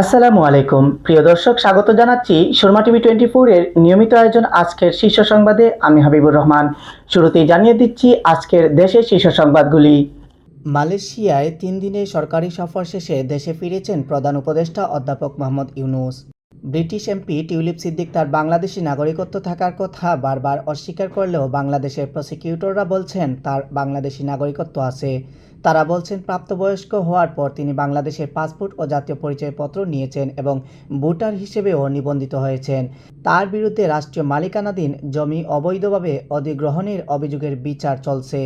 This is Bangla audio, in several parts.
আসসালামু আলাইকুম। প্রিয় দর্শক, স্বাগত জানাচ্ছি সুরমা টিভি টোয়েন্টি ফোরের নিয়মিত আয়োজন আজকের শীর্ষ সংবাদে। আমি হাবিবুর রহমান। শুরুতেই জানিয়ে দিচ্ছি আজকের দেশের শীর্ষ সংবাদগুলি। মালয়েশিয়ায় তিন দিনের সরকারি সফর শেষে দেশে ফিরেছেন প্রধান উপদেষ্টা অধ্যাপক Mohammad Yunus. British MP Tulip Siddiq তার বাংলাদেশি নাগরিকত্ব থাকার কথা বারবার অস্বীকার করলেও বাংলাদেশের প্রসিকিউটররা বলছেন তার বাংলাদেশি নাগরিকত্ব আছে। তারা বলছেন প্রাপ্তবয়স্ক হওয়ার পর তিনি বাংলাদেশের পাসপোর্ট ও জাতীয় পরিচয়পত্র নিয়েছেন এবং ভোটার হিসেবেও নিবন্ধিত হয়েছেন। তার বিরুদ্ধে রাষ্ট্রীয় মালিকানাধীন জমি অবৈধভাবে অধিগ্রহণের অভিযোগের বিচার চলছে।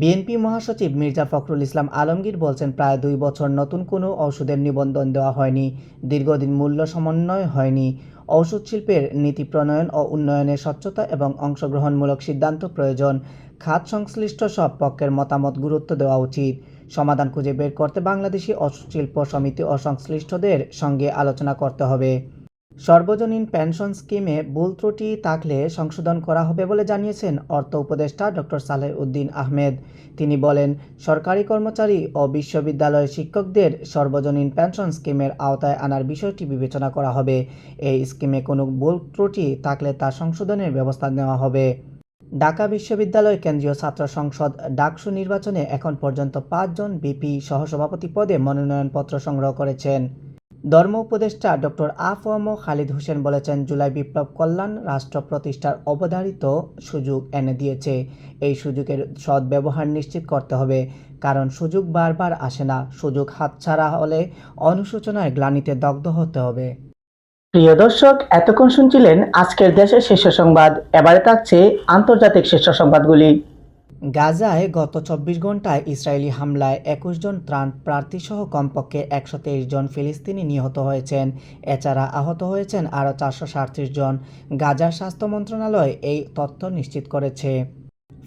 বিএনপি মহাসচিব মির্জা ফখরুল ইসলাম আলমগীর বলছেন, প্রায় দুই বছর নতুন কোনো ওষুধের নিবন্ধন দেওয়া হয়নি, দীর্ঘদিন মূল্য সমন্বয় হয়নি। ঔষধ শিল্পের নীতি প্রণয়ন ও উন্নয়নের স্বচ্ছতা এবং অংশগ্রহণমূলক সিদ্ধান্ত প্রয়োজন। খাত সংশ্লিষ্ট সব পক্ষের মতামত গুরুত্ব দেওয়া উচিত। সমাধান খুঁজে বের করতে বাংলাদেশি শিল্প সমিতি ও সংশ্লিষ্টদের সঙ্গে আলোচনা করতে হবে। সর্বজনীন পেনশন স্কিমে ভুল ত্রুটি থাকলে সংশোধন করা হবে বলে জানিয়েছেন অর্থ উপদেষ্টা ডক্টর সালেহ উদ্দিন আহমেদ। তিনি বলেন, সরকারি কর্মচারী ও বিশ্ববিদ্যালয়ের শিক্ষকদের সর্বজনীন পেনশন স্কিমের আওতায় আনার বিষয়টি বিবেচনা করা হবে। এই স্কিমে কোনো ভুল ত্রুটি থাকলে তা সংশোধনের ব্যবস্থা নেওয়া হবে। ঢাকা বিশ্ববিদ্যালয় কেন্দ্রীয় ছাত্র সংসদ ডাকসু নির্বাচনে এখন পর্যন্ত পাঁচজন বিপি সহসভাপতি পদে মনোনয়নপত্র সংগ্রহ করেছেন। ধর্ম উপদেষ্টা ডক্টর আফম খালিদ হোসেন বলেছেন, জুলাই বিপ্লব কল্যাণ রাষ্ট্র প্রতিষ্ঠার অবধারিত সুযোগ এনে দিয়েছে। এই সুযোগের সদ্ব্যবহার নিশ্চিত করতে হবে, কারণ সুযোগ বারবার আসে না। সুযোগ হাতছাড়া হলে অনুশোচনায় গ্লানিতে দগ্ধ হতে হবে। প্রিয় দর্শক, এতক্ষণ শুনছিলেন আজকের দেশের শীর্ষ সংবাদ। এবারে থাকছে আন্তর্জাতিক শীর্ষ সংবাদগুলি। গাজায় গত চব্বিশ ঘন্টায় ইসরায়েলি হামলায় একুশ জন ত্রাণ প্রার্থীসহ কমপক্ষে একশো তেইশ জন ফিলিস্তিনি নিহত হয়েছেন। এছাড়া আহত হয়েছেন আরও চারশো সাতত্রিশ জন। গাজার স্বাস্থ্য মন্ত্রণালয় এই তথ্য নিশ্চিত করেছে।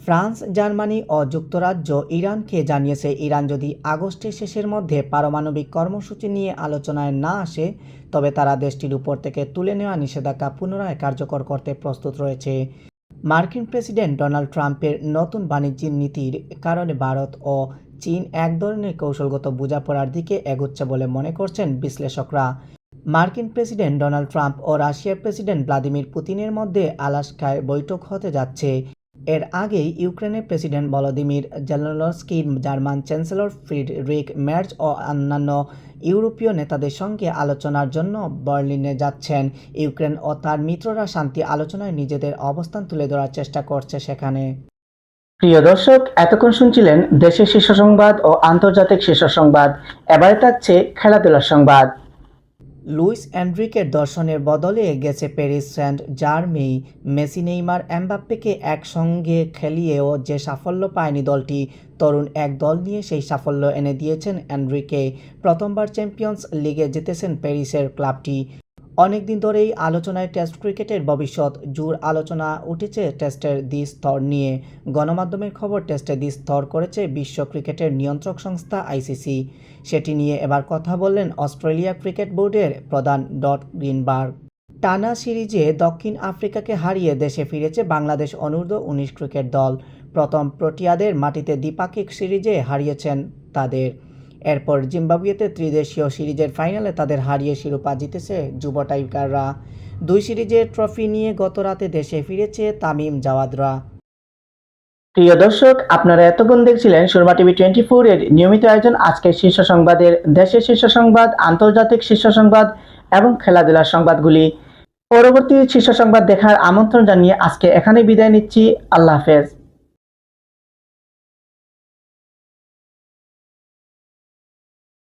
ফ্রান্স, জার্মানি ও যুক্তরাজ্য ইরানকে জানিয়েছে, ইরান যদি আগস্টের শেষের মধ্যে পারমাণবিক কর্মসূচি নিয়ে আলোচনায় না আসে, তবে তারা দেশটির উপর থেকে তুলে নেওয়া নিষেধাজ্ঞা পুনরায় কার্যকর করতে প্রস্তুত রয়েছে। মার্কিন প্রেসিডেন্ট ডোনাল্ড ট্রাম্পের নতুন বাণিজ্যিক নীতির কারণে ভারত ও চীন এক ধরনের কৌশলগত বোঝাপড়ার দিকে এগোচ্ছে বলে মনে করছেন বিশ্লেষকরা। মার্কিন প্রেসিডেন্ট ডোনাল্ড ট্রাম্প ও রাশিয়ার প্রেসিডেন্ট ভ্লাদিমির পুতিনের মধ্যে আলাস্কায় বৈঠক হতে যাচ্ছে। এর আগেই ইউক্রেনের president Volodymyr Zelensky German chancellor Friedrich Merz ও অন্যান্য ইউরোপীয় নেতাদের সঙ্গে আলোচনার জন্য বার্লিনে যাচ্ছেন। ইউক্রেন ও তার মিত্ররা শান্তি আলোচনায় নিজেদের অবস্থান তুলে ধরার চেষ্টা করছে সেখানে। প্রিয় দর্শক, এতক্ষণ শুনছিলেন দেশের শীর্ষ সংবাদ ও আন্তর্জাতিক শীর্ষ সংবাদ। এবারে থাকছে খেলাধুলার সংবাদ। লুইস অ্যান্ড্রিকের দর্শনের বদলে গেছে Paris Saint Germain Messi, Neymar, এমবাপ্পেকে একসঙ্গে খেলিয়েও যে সাফল্য পায়নি দলটি, তরুণ এক দল নিয়ে সেই সাফল্য এনে দিয়েছেন অ্যান্ড্রিকে প্রথমবার চ্যাম্পিয়ন্স লিগে জিতেছেন প্যারিসের ক্লাবটি। অনেকদিন ধরেই আলোচনায় টেস্ট ক্রিকেটের ভবিষ্যৎ। জোর আলোচনা উঠেছে টেস্টের দ্বি স্তর নিয়ে। গণমাধ্যমের খবর টেস্টে দ্বি স্তর করেছে বিশ্ব ক্রিকেটের নিয়ন্ত্রক সংস্থা আইসিসি। সেটি নিয়ে এবার কথা বললেন অস্ট্রেলিয়া ক্রিকেট বোর্ডের প্রধান ডট গ্রিনবার্গ। টানা সিরিজে দক্ষিণ আফ্রিকাকে হারিয়ে দেশে ফিরেছে বাংলাদেশ অনূর্ধ্ব উনিশ ক্রিকেট দল। প্রথম প্রোটিয়াদের মাটিতে দ্বিপাক্ষিক সিরিজে হারিয়েছেন তাদের। এরপর জিম্বাবুয়েতে ত্রিদেশীয় সিরিজের ফাইনালে তাদের হারিয়ে শিরোপা জিতেছে যুব টাইগাররা। দুই সিরিজের ট্রফি নিয়ে গত রাতে দেশে ফিরেছে তামিম জাওয়াদরা। প্রিয় দর্শক, আপনারা এতক্ষণ দেখছিলেন সুরমা টিভি টোয়েন্টি এর নিয়মিত আয়োজন আজকের শীর্ষ সংবাদের দেশের শীর্ষ সংবাদ, আন্তর্জাতিক শীর্ষ সংবাদ এবং খেলাধুলার সংবাদগুলি। পরবর্তী শীর্ষ সংবাদ দেখার আমন্ত্রণ জানিয়ে আজকে এখানে বিদায় নিচ্ছি। আল্লাহ হাফেজ।